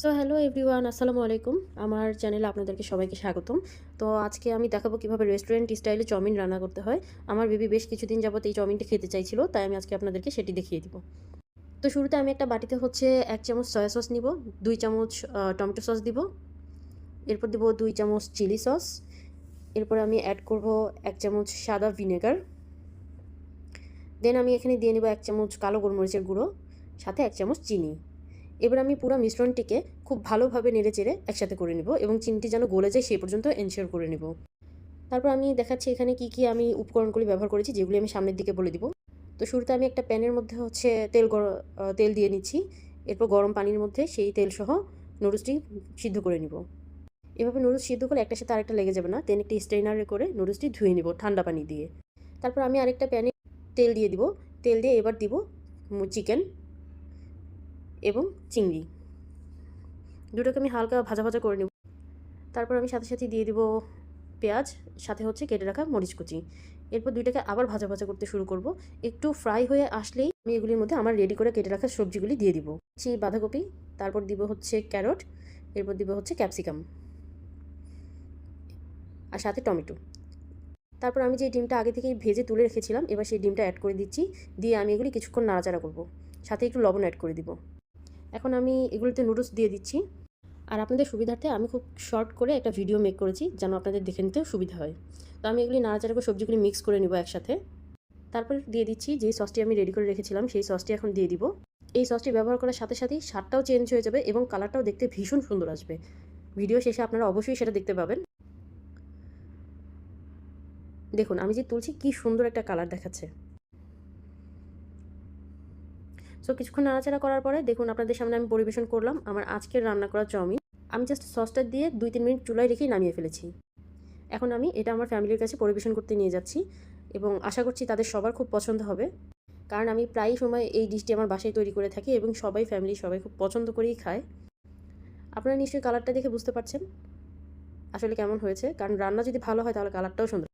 So hello everyone আসসালামু আলাইকুম আমার চ্যানেলে আপনাদেরকে সবাইকে স্বাগতম। তো আজকে আমি দেখাবো কীভাবে রেস্টুরেন্ট স্টাইলে চাউমিন রান্না করতে হয়। আমার বেবি বেশ কিছুদিন যাবত এই চাউমিনটা খেতে চাইছিল, তাই আমি আজকে আপনাদেরকে সেটি দেখিয়ে দিব। তো শুরুতে আমি একটা বাটিতে হচ্ছে এক চামচ সয়া সস নিব, দুই চামচ টমেটো সস দিব। এরপর দিব দুই চামচ চিলি সস এরপর আমি অ্যাড করব এক চামচ সাদা ভিনেগার দেন আমি এখানে দিয়ে নেব এক চামচ কালো গোলমরিচের গুঁড়ো, সাথে এক চামচ চিনি। এবার আমি পুরো মিশ্রণটিকে খুব ভালোভাবে নেড়ে চেড়ে একসাথে করে নেব এবং চিনিটি যেন গলে যায় সেই পর্যন্ত এনশিওর করে নেব। তারপর আমি দেখাচ্ছি এখানে কি কি আমি উপকরণগুলি ব্যবহার করেছি, যেগুলি আমি সামনের দিকে বলে দিব। তো শুরুতে আমি একটা প্যানের মধ্যে হচ্ছে তেল তেল দিয়ে নিচ্ছি। এরপর গরম পানির মধ্যে সেই তেল সহ নুডলসটি সিদ্ধ করে নিব। এভাবে নুডলস সিদ্ধ করলে একটা সাথে আরেকটা লেগে যাবে না দেন একটি স্ট্রেনারে করে নুডলসটি ধুয়ে নিব ঠান্ডা পানি দিয়ে। তারপর আমি আরেকটা প্যানে তেল দিয়ে দিব। তেল দিয়ে এবার দিব চিকেন এবং চিংড়ি। দুটোকে আমি হালকা ভাজা ভাজা করে নেব। তারপর আমি সাথে সাথে দিয়ে দিব পেঁয়াজ, সাথে হচ্ছে কেটে রাখা মরিচ কুচি। এরপর দুইটাকে আবার ভাজা ভাজা করতে শুরু করব। একটু ফ্রাই হয়ে আসলেই আমি এগুলির মধ্যে আমার রেডি করে কেটে রাখা সবজিগুলি দিয়ে দিব। সেই বাঁধাকপি, তারপর দিব হচ্ছে ক্যারট, এরপর দিব হচ্ছে ক্যাপসিকাম। আর সাথে টমেটো। তারপর আমি যে ডিমটা আগে থেকেই ভেজে তুলে রেখেছিলাম, এবার সেই ডিমটা অ্যাড করে দিচ্ছি। দিয়ে আমি এগুলি কিছুক্ষণ নাড়াচাড়া করব। সাথে একটু লবণ অ্যাড করে দিব। এখন আমি এগুলোতে নুডলস দিয়ে দিচ্ছি। আর আপনাদের সুবিধার্থে আমি খুব শর্ট করে একটা ভিডিও মেক করেছি, যেন আপনাদের দেখে নিতে সুবিধা হয়। তো আমি এগুলি নাড়াচাড়া করে সবজিগুলি মিক্স করে নেব একসাথে। তারপর দিয়ে দিচ্ছি যে সসটি আমি রেডি করে রেখেছিলাম, সেই সসটি এখন দিয়ে দিব। এই সসটি ব্যবহার করার সাথে সাথেই স্বাদটাও চেঞ্জ হয়ে যাবে এবং কালারটাও দেখতে ভীষণ সুন্দর আসবে। ভিডিও শেষে আপনারা অবশ্যই সেটা দেখতে পাবেন। দেখুন, আমি যে তুলছি কি সুন্দর একটা কালার দেখাচ্ছে। সো কিছুক্ষণ নাড়াচাড়া করার পরে দেখুন আপনাদের সামনে আমি পরিবেশন করলাম আমার আজকের রান্না করা চাউমিন। আমি জাস্ট সসটা দিয়ে দুই তিন মিনিট চুলায় রেখেই নামিয়ে ফেলেছি। এখন আমি এটা আমার ফ্যামিলির কাছে পরিবেশন করতে নিয়ে যাচ্ছি এবং আশা করছি তাদের সবার খুব পছন্দ হবে। কারণ আমি প্রায় সময় এই ডিশটি আমার বাসায় তৈরি করে থাকি এবং সবাই ফ্যামিলি সবাই খুব পছন্দ করেই খায়। আপনারা নিশ্চয়ই কালারটা দেখে বুঝতে পারছেন। আসলে কেমন হয়েছে? কারণ রান্না যদি ভালো হয় তাহলে কালারটাও সুন্দর।